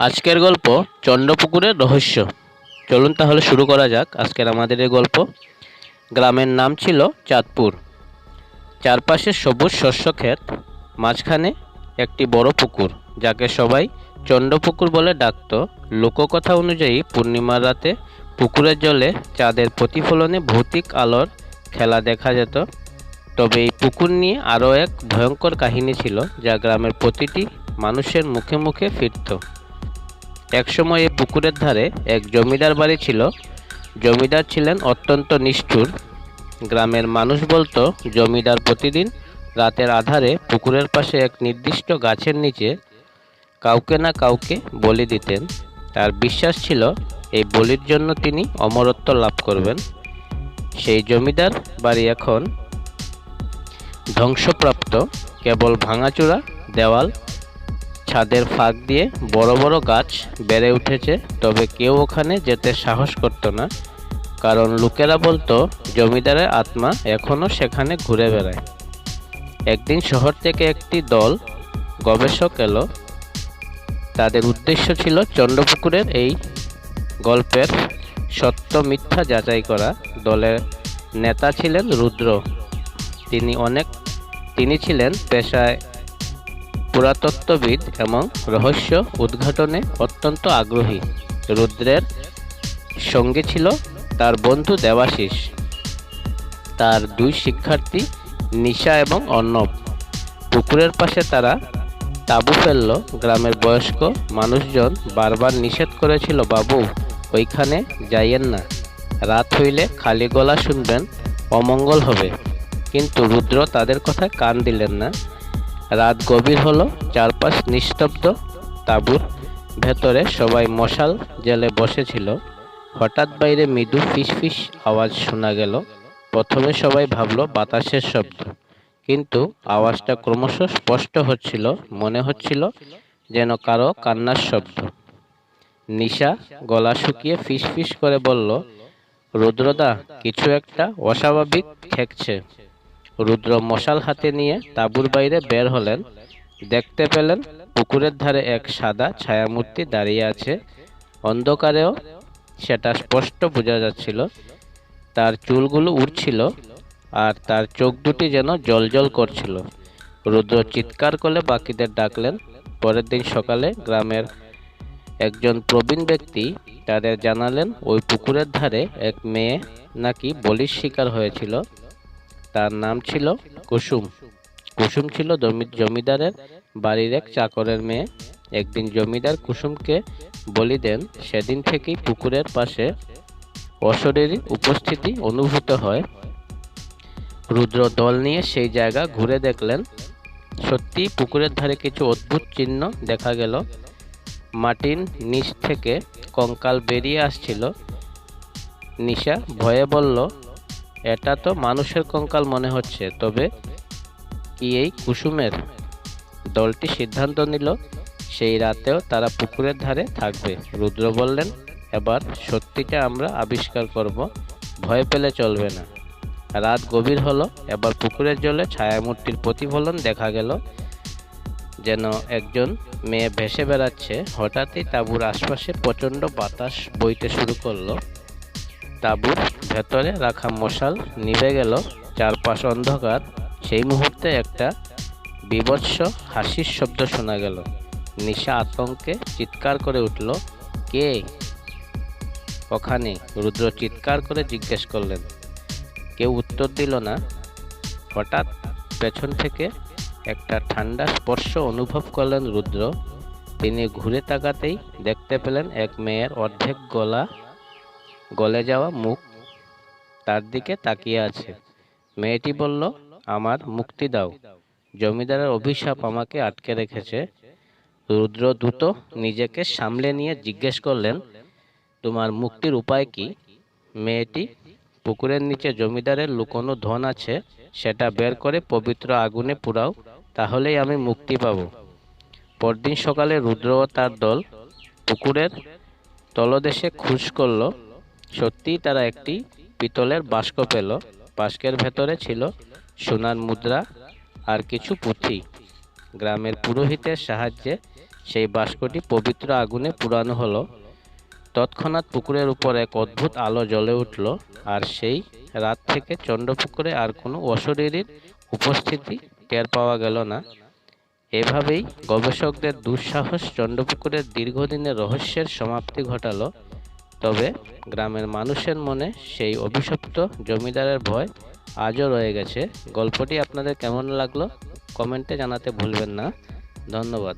আজকের গল্প চন্দ্রপুকুরের রহস্য। চলুন তাহলে শুরু করা যাক আজকের আমাদের এই গল্প। গ্রামের নাম ছিল চাঁদপুর। চারপাশে সবুজ শস্য ক্ষেত, মাঝখানে একটি বড় পুকুর, যাকে সবাই চন্দ্রপুকুর বলে ডাকত। লোককথা অনুযায়ী পূর্ণিমার রাতে পুকুরের জলে চাঁদের প্রতিফলনে ভৌতিক আলোর খেলা দেখা যেত। তবে এই পুকুর নিয়ে আরও এক ভয়ঙ্কর কাহিনী ছিল, যা গ্রামের প্রতিটি মানুষের মুখে মুখে ফিরত। একসময় এই পুকুরের ধারে এক জমিদার বাড়ি ছিল। জমিদার ছিলেন অত্যন্ত নিষ্ঠুর। গ্রামের মানুষ বলতো, জমিদার প্রতিদিন রাতের আধারে পুকুরের পাশে এক নির্দিষ্ট গাছের নিচে কাউকে না কাউকে বলি দিতেন। তার বিশ্বাস ছিল, এই বলির জন্য তিনি অমরত্ব লাভ করবেন। সেই জমিদার বাড়ি এখন ধ্বংসপ্রাপ্ত। কেবল ভাঙাচোরা, দেওয়াল ছাদের ফাঁক দিয়ে বড় বড় গাছ বেড়ে উঠেছে, তবে কেউ ওখানে যেতে সাহস করত না। কারণ লোকেরা বলতো, জমিদারের আত্মা এখনও সেখানে ঘুরে বেড়ায়। একদিন শহর থেকে একটি দল গবেষক এলো। তাদের উদ্দেশ্য ছিল চন্দ্রপুকুরের এই গল্পের সত্য মিথ্যা যাচাই করা। দলের নেতা ছিলেন রুদ্র। তিনি অনেক, তিনি ছিলেন পেশায় পুরাতত্ত্ববিদ এবং রহস্য উদ্ঘাটনে অত্যন্ত আগ্রহী। রুদ্রের সঙ্গে ছিল তার বন্ধু দেবাশিস। তার দুই শিক্ষার্থী নিশা এবং অর্ণব। পুকুরের পাশে তারা তাঁবু ফেলল। গ্রামের বয়স্ক মানুষজন বারবার নিষেধ করেছিল, বাবু, ওইখানে যাইয়েন না। রাত হইলে খালি গলা শুনবেন, অমঙ্গল হবে। কিন্তু রুদ্র তাদের কথায় কান দিলেন না। রাত গভীর হলো, চারপাশ নিস্তব্ধ, তাঁবুর ভেতরে সবাই মশাল জেলে বসেছিল। হঠাৎ বাইরে মৃদু ফিসফিস আওয়াজ শোনা গেল। প্রথমে সবাই ভাবলো বাতাসের শব্দ, কিন্তু আওয়াজটা ক্রমশ স্পষ্ট হচ্ছিল, মনে হচ্ছিল যেন কারও কান্নার শব্দ। নিশা গলা শুকিয়ে ফিসফিস করে বলল, রুদ্রদা, কিছু একটা অস্বাভাবিক ঠেকছে। রুদ্র মশাল হাতে নিয়ে তাঁবুর বাইরে বের হলেন। দেখতে পেলেন পুকুরের ধারে এক সাদা ছায়ামূর্তি দাঁড়িয়ে আছে। অন্ধকারেও সেটা স্পষ্ট বোঝা যাচ্ছিল। তার চুলগুলো উড়ছিল আর তার চোখ দুটি যেন জলজল করছিল। রুদ্র চিৎকার করে বাকিদের ডাকলেন। পরের দিন সকালে গ্রামের একজন প্রবীণ ব্যক্তি তাদের জানালেন, ওই পুকুরের ধারে এক মেয়ে নাকি বলির শিকার হয়েছিল। তার নাম ছিল কুসুম। কুসুম ছিল জমিদারের বাড়ির এক চাকরের মেয়ে। একদিন জমিদার কুসুমকে বলি দেন, সেদিন থেকেই পুকুরের পাশে অশরীরী উপস্থিতি অনুভূত হয়। রুদ্র দল নিয়ে সেই জায়গা ঘুরে দেখলেন। সত্যি পুকুরের ধারে কিছু অদ্ভুত চিহ্ন দেখা গেল। মাটির নিচ থেকে কঙ্কাল বেরিয়ে আসছিল। নিশা ভয়ে বলল এটা তো মানুষের কঙ্কাল মনে হচ্ছে, তবে কি এই কুসুমের দলটি সিদ্ধান্ত নিল? সেই রাতেও তারা পুকুরের ধারে থাকবে, রুদ্র বললেন। এবার সত্যিটা আমরা আবিষ্কার করব, ভয় পেলে চলবে না। রাত গভীর হলো, এবার পুকুরের জলে ছায়ামূর্তির প্রতিফলন দেখা গেল। যেন একজন মেয়ে ভেসে বেড়াচ্ছে, হঠাৎই তাঁবুর আশপাশে প্রচণ্ড বাতাস বইতে শুরু করল। তাঁবুর ভেতরে রাখা মশাল নিভে গেল। চারপাশ অন্ধকার। সেই মুহূর্তে একটা বিভৎস হাসির শব্দ শোনা গেল। নিশা আতঙ্কে চিৎকার করে উঠল, কে? ওখানে রুদ্র চিৎকার করে জিজ্ঞেস করলেন, কেউ উত্তর দিল না? হঠাৎ পেছন থেকে একটা ঠান্ডা স্পর্শ অনুভব করলেন রুদ্র। তিনি ঘুরে তাকাতেই দেখতে পেলেন এক মেয়ের অর্ধেক গলা গলে যাওয়া মুখ তার দিকে তাকিয়ে আছে। মেয়েটি বলল, আমার মুক্তি দাও। জমিদারের অভিশাপ আমাকে আটকে রেখেছে। রুদ্র দ্রুত নিজেকে সামলে নিয়ে জিজ্ঞেস করলেন, তোমার মুক্তির উপায় কি? মেয়েটি, পুকুরের নিচে জমিদারের লুকোনো ধন আছে, সেটা বের করে পবিত্র আগুনে পুরাও তাহলেই আমি মুক্তি পাব। পরদিন সকালে রুদ্র ও তার দল পুকুরের তলদেশে খুশ করল। সত্যিই তারা একটি পিতলের বাস্ক পেল। বাস্কের ভেতরে ছিল সোনার মুদ্রা আর কিছু পুঁথি। গ্রামের পুরোহিতের সাহায্যে সেই বাস্কটি পবিত্র আগুনে পুরানো হলো। তৎক্ষণাৎ পুকুরের উপর এক অদ্ভুত আলো জ্বলে উঠল আর সেই রাত থেকে চন্দ্রপুকুরে আর কোনো অশরীরীর উপস্থিতি টের পাওয়া গেল না। এভাবেই গবেষকদের দুঃসাহস চন্দ্রপুকুরের দীর্ঘদিনের রহস্যের সমাপ্তি ঘটালো তবে গ্রামের মানুষের মনে সেই অভিশপ্ত জমিদারের ভয় আজও রয়ে গেছে। গল্পটি আপনাদের কেমন লাগল? কমেন্টে জানাতে ভুলবেন না। ধন্যবাদ।